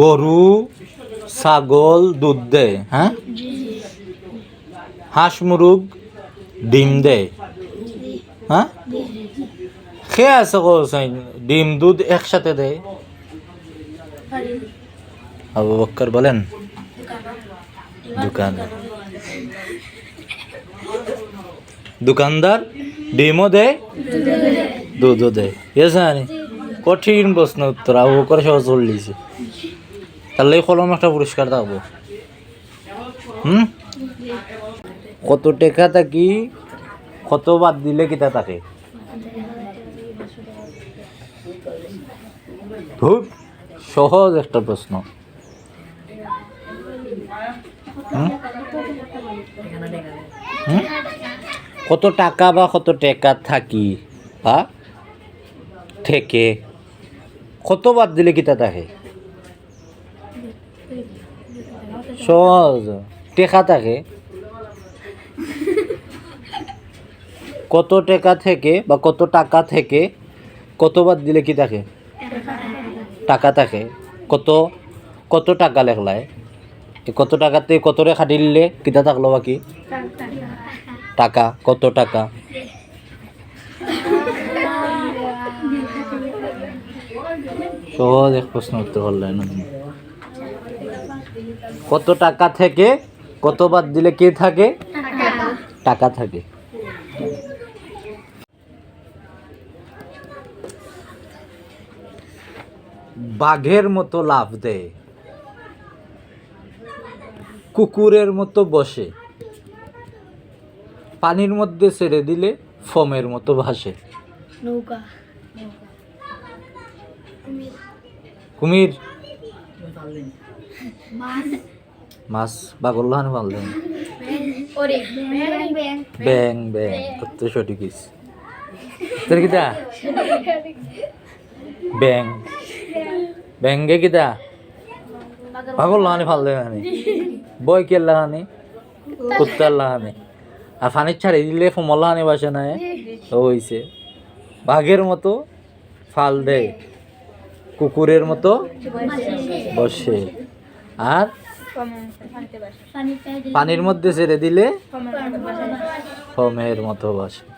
গরু, ছাগল, দুধ দেয় হ্যাঁ? হাঁস, মুরগ, ডিম দেয় হ্যাঁ? খেয়ে আছে কোসাইন ডিম, দুধ একসাথে দেয় আবু বক্কর বলেন, দোকান। দোকানদার, ডিমও দেয় দুধও দেয় ইয়েস আনি কঠিন প্রশ্ন উত্তর, আবু বক্কর সহজ চল্লিছে তাহলে কলম একটা পুরস্কার থাকব হুম? কত টেকা থাকি, কত বাদ দিলে কিতা থাকে? খুব সহজ একটা প্রশ্ন? কত টাকা বা কত টেকা থাকি বা থেকে? কত বাদ দিলে কিতা থাকে সহজ। টেকা থাকে কত টাকা থেকে বা কত টাকা থেকে কত বাদ দিলে কি থাকে টাকা থাকে কত কত টাকা লেখলায়? কত টাকাতে কত রেখা দিলে কিতা থাকল বাকি টাকা। কত টাকা? সহজ এক প্রশ্ন উত্তর হল না। তুমি। কত টাকা থেকে কত বাদ দিলে কে থাকে? টাকা থাকে। বাঘের মতো লাভ দেয়। কুকুরের মতো বসে। পানির মধ্যে ছেড়ে দিলে ফমের মতো ভাসে। নৌকা। কুমির। মাছ। মাছ বাগল্লাহান পারলেন ওরে ব্যাং ব্যাং। ব্যাং কত সঠিক তোর কিতা ব্যাং। ব্যাঙ্গে কিতা পাগল লাহানি ফাল হানি বই কে লাহানি কুত্তার লাহানি আর ফানির ছাড়ি দিলে ফমল লাহানি বাসে না হয়েছে বাঘের মতো ফাল দেয়। কুকুরের মতো বসে। আর পানির মধ্যে ছেড়ে দিলে ফমের মতো বসে।